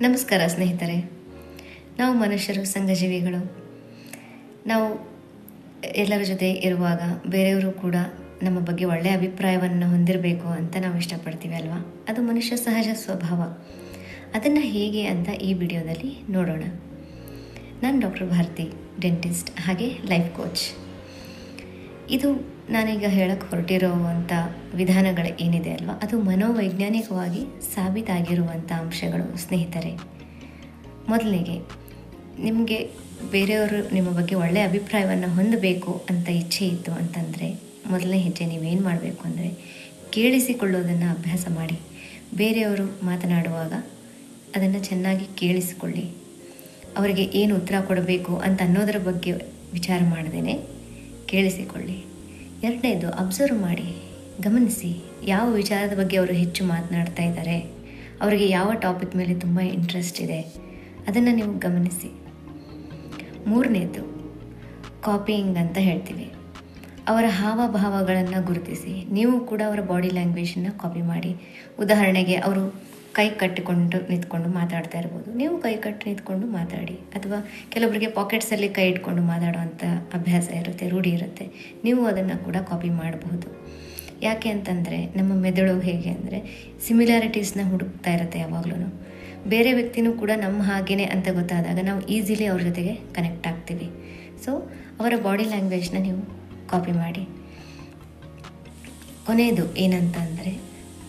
ನಮಸ್ಕಾರ ಸ್ನೇಹಿತರೆ. ನಾವು ಮನುಷ್ಯರು, ಸಂಘಜೀವಿಗಳು. ನಾವು ಎಲ್ಲರ ಜೊತೆ ಇರುವಾಗ ಬೇರೆಯವರು ಕೂಡ ನಮ್ಮ ಬಗ್ಗೆ ಒಳ್ಳೆಯ ಅಭಿಪ್ರಾಯವನ್ನು ಹೊಂದಿರಬೇಕು ಅಂತ ನಾವು ಇಷ್ಟಪಡ್ತೀವಿ ಅಲ್ವಾ? ಅದು ಮನುಷ್ಯ ಸಹಜ ಸ್ವಭಾವ. ಅದನ್ನು ಹೇಗೆ ಅಂತ ಈ ವಿಡಿಯೋದಲ್ಲಿ ನೋಡೋಣ. ನಾನು ಡಾಕ್ಟರ್ ಭಾರತಿ, ಡೆಂಟಿಸ್ಟ್ ಹಾಗೆ ಲೈಫ್ ಕೋಚ್. ಇದು ನಾನೀಗ ಹೇಳಕ್ಕೆ ಹೊರಟಿರುವಂಥ ವಿಧಾನಗಳು ಏನಿದೆ ಅಲ್ವಾ? ಅದು ಮನೋವೈಜ್ಞಾನಿಕವಾಗಿ ಸಾಬೀತಾಗಿರುವಂಥ ಅಂಶಗಳು, ಸ್ನೇಹಿತರೆ. ಮೊದಲಿಗೆ ನಿಮಗೆ ಬೇರೆಯವರು ನಿಮ್ಮ ಬಗ್ಗೆ ಒಳ್ಳೆಯ ಅಭಿಪ್ರಾಯವನ್ನು ಹೊಂದಬೇಕು ಅಂತ ಇಚ್ಛೆ ಇತ್ತು ಅಂತಂದರೆ, ಮೊದಲನೇ ಹೆಜ್ಜೆ ನೀವೇನು ಮಾಡಬೇಕು ಅಂದರೆ, ಕೇಳಿಸಿಕೊಳ್ಳೋದನ್ನು ಅಭ್ಯಾಸ ಮಾಡಿ. ಬೇರೆಯವರು ಮಾತನಾಡುವಾಗ ಅದನ್ನು ಚೆನ್ನಾಗಿ ಕೇಳಿಸಿಕೊಳ್ಳಿ. ಅವರಿಗೆ ಏನು ಉತ್ತರ ಕೊಡಬೇಕು ಅಂತ ಅನ್ನೋದರ ಬಗ್ಗೆ ವಿಚಾರ ಮಾಡದೇನೆ. ಕೇಳಿಸಿಕೊಳ್ಳಿ. ಎರಡನೇದು ಅಬ್ಸರ್ವ್ ಮಾಡಿ. ಗಮನಿಸಿ, ಯಾವ ವಿಚಾರದ ಬಗ್ಗೆ ಅವರು ಹೆಚ್ಚು ಮಾತನಾಡ್ತಾ ಇದ್ದಾರೆ. ಅವರಿಗೆ ಯಾವ ಟಾಪಿಕ್ ಮೇಲೆ ತುಂಬ ಇಂಟ್ರೆಸ್ಟ್ ಇದೆ. ಅದನ್ನು ನೀವು ಗಮನಿಸಿ. ಮೂರನೇದು ಕಾಪಿಯಿಂಗ್ ಅಂತ ಹೇಳ್ತೀವಿ. ಅವರ ಹಾವಭಾವಗಳನ್ನು ಗುರುತಿಸಿ. ನೀವು ಕೂಡ ಅವರ ಬಾಡಿ ಲ್ಯಾಂಗ್ವೇಜನ್ನು ಕಾಪಿ ಮಾಡಿ. ಉದಾಹರಣೆಗೆ, ಅವರು ಕೈ ಕಟ್ಟಿಕೊಂಡು ನಿಂತ್ಕೊಂಡು ಮಾತಾಡ್ತಾ ಇರ್ಬೋದು. ನೀವು ಕೈ ಕಟ್ಟಿ ನಿಂತ್ಕೊಂಡು ಮಾತಾಡಿ. ಅಥವಾ ಕೆಲವರಿಗೆ ಪಾಕೆಟ್ಸಲ್ಲಿ ಕೈ ಇಟ್ಕೊಂಡು ಮಾತಾಡುವಂಥ ಅಭ್ಯಾಸ ಇರುತ್ತೆ, ರೂಢಿ ಇರುತ್ತೆ. ನೀವು ಅದನ್ನು ಕೂಡ ಕಾಪಿ ಮಾಡಬಹುದು ಯಾಕೆ ಅಂತಂದರೆ, ನಮ್ಮ ಮೆದುಳು ಹೇಗೆ ಅಂದರೆ ಸಿಮಿಲಾರಿಟೀಸ್ನ ಹುಡುಕ್ತಾ ಇರುತ್ತೆ ಯಾವಾಗಲೂ ಬೇರೆ ವ್ಯಕ್ತಿನೂ ಕೂಡ ನಮ್ಮ ಹಾಗೇನೆ ಅಂತ ಗೊತ್ತಾದಾಗ ನಾವು ಈಸಿಲಿ ಅವ್ರ ಜೊತೆಗೆ ಕನೆಕ್ಟ್ ಆಗ್ತೀವಿ. ಸೊ ಅವರ ಬಾಡಿ ಲ್ಯಾಂಗ್ವೇಜ್ನ ನೀವು ಕಾಪಿ ಮಾಡಿ. ಕೊನೆಯದು ಏನಂತ ಅಂದರೆ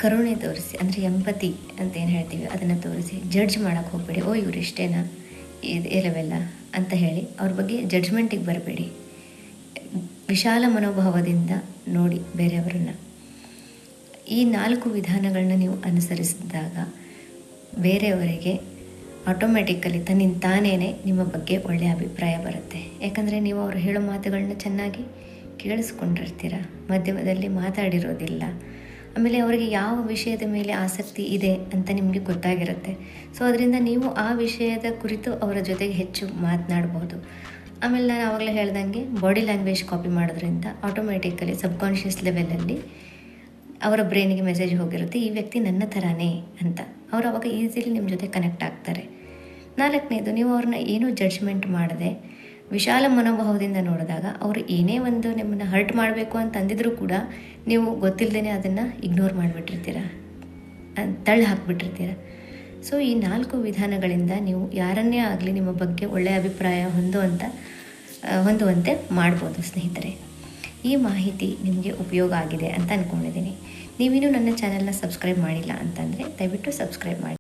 ಕರುಣೆ ತೋರಿಸಿ, ಅಂದರೆ ಎಂಪತಿ ಅಂತ ಏನು ಹೇಳ್ತೀವಿ, ಅದನ್ನು ತೋರಿಸಿ ಜಡ್ಜ್ ಮಾಡೋಕ್ಕೆ ಹೋಗಬೇಡಿ. ಓ, ಇವ್ರು ಇಷ್ಟೇನಾ? ಇದು ಇಲ್ಲವೆಲ್ಲ ಅಂತ ಹೇಳಿ ಅವ್ರ ಬಗ್ಗೆ ಜಡ್ಜ್ಮೆಂಟಿಗೆ ಬರಬೇಡಿ. ವಿಶಾಲ ಮನೋಭಾವದಿಂದ ನೋಡಿ ಬೇರೆಯವರನ್ನು. ಈ ನಾಲ್ಕು ವಿಧಾನಗಳನ್ನ ನೀವು ಅನುಸರಿಸಿದಾಗ ಬೇರೆಯವರಿಗೆ ಆಟೋಮ್ಯಾಟಿಕಲಿ ತನ್ನಿಂದ ತಾನೇ ನಿಮ್ಮ ಬಗ್ಗೆ ಒಳ್ಳೆಯ ಅಭಿಪ್ರಾಯ ಬರುತ್ತೆ. ಯಾಕಂದರೆ ನೀವು ಅವರು ಹೇಳೋ ಮಾತುಗಳನ್ನ ಚೆನ್ನಾಗಿ ಕೇಳಿಸ್ಕೊಂಡಿರ್ತೀರ. ಮಧ್ಯಮದಲ್ಲಿ ಮಾತಾಡಿರೋದಿಲ್ಲ. ಆಮೇಲೆ ಅವರಿಗೆ ಯಾವ ವಿಷಯದ ಮೇಲೆ ಆಸಕ್ತಿ ಇದೆ ಅಂತ ನಿಮಗೆ ಗೊತ್ತಾಗಿರುತ್ತೆ. ಸೊ ಅದರಿಂದ ನೀವು ಆ ವಿಷಯದ ಕುರಿತು ಅವರ ಜೊತೆಗೆ ಹೆಚ್ಚು ಮಾತನಾಡ್ಬೋದು. ಆಮೇಲೆ ನಾನು ಆವಾಗಲೇ ಹೇಳ್ದಂಗೆ ಬಾಡಿ ಲ್ಯಾಂಗ್ವೇಜ್ ಕಾಪಿ ಮಾಡೋದ್ರಿಂದ ಆಟೋಮೆಟಿಕಲಿ ಸಬ್ಕಾನ್ಷಿಯಸ್ ಲೆವೆಲಲ್ಲಿ ಅವರ ಬ್ರೈನಿಗೆ ಮೆಸೇಜ್ ಹೋಗಿರುತ್ತೆ, ಈ ವ್ಯಕ್ತಿ ನನ್ನ ಥರನೇ ಅಂತ. ಅವರು ಅವಾಗ ಈಸಿಲಿ ನಿಮ್ಮ ಜೊತೆ ಕನೆಕ್ಟ್ ಆಗ್ತಾರೆ. ನಾಲ್ಕನೇದು, ನೀವು ಅವ್ರನ್ನ ಏನೂ ಜಡ್ಜ್ಮೆಂಟ್ ಮಾಡದೆ ವಿಶಾಲ ಮನೋಭಾವದಿಂದ ನೋಡಿದಾಗ ಅವರು ಏನೇ ಒಂದು ನಿಮ್ಮನ್ನು ಹರ್ಟ್ ಮಾಡಬೇಕು ಅಂತ ಅಂದಿದ್ರೂ ಕೂಡ ನೀವು ಗೊತ್ತಿಲ್ಲದೇ ಅದನ್ನು ಇಗ್ನೋರ್ ಮಾಡಿಬಿಟ್ಟಿರ್ತೀರ. ತಳ್ಳಿ ಹಾಕಿಬಿಟ್ಟಿರ್ತೀರ. ಸೊ ಈ ನಾಲ್ಕು ವಿಧಾನಗಳಿಂದ ನೀವು ಯಾರನ್ನೇ ಆಗಲಿ ನಿಮ್ಮ ಬಗ್ಗೆ ಒಳ್ಳೆಯ ಅಭಿಪ್ರಾಯ ಹೊಂದುವಂಥ ಆ, ಹೊಂದುವಂತೆ ಮಾಡ್ಬೋದು ಸ್ನೇಹಿತರೆ. ಈ ಮಾಹಿತಿ ನಿಮಗೆ ಉಪಯೋಗ ಆಗಿದೆ ಅಂತ ಅಂದ್ಕೊಂಡಿದ್ದೀನಿ ನೀವಿನ್ನೂ ನನ್ನ ಚಾನೆಲ್ನ ಸಬ್ಸ್ಕ್ರೈಬ್ ಮಾಡಿಲ್ಲ ಅಂತಂದರೆ ದಯವಿಟ್ಟು ಸಬ್ಸ್ಕ್ರೈಬ್ ಮಾಡಿ.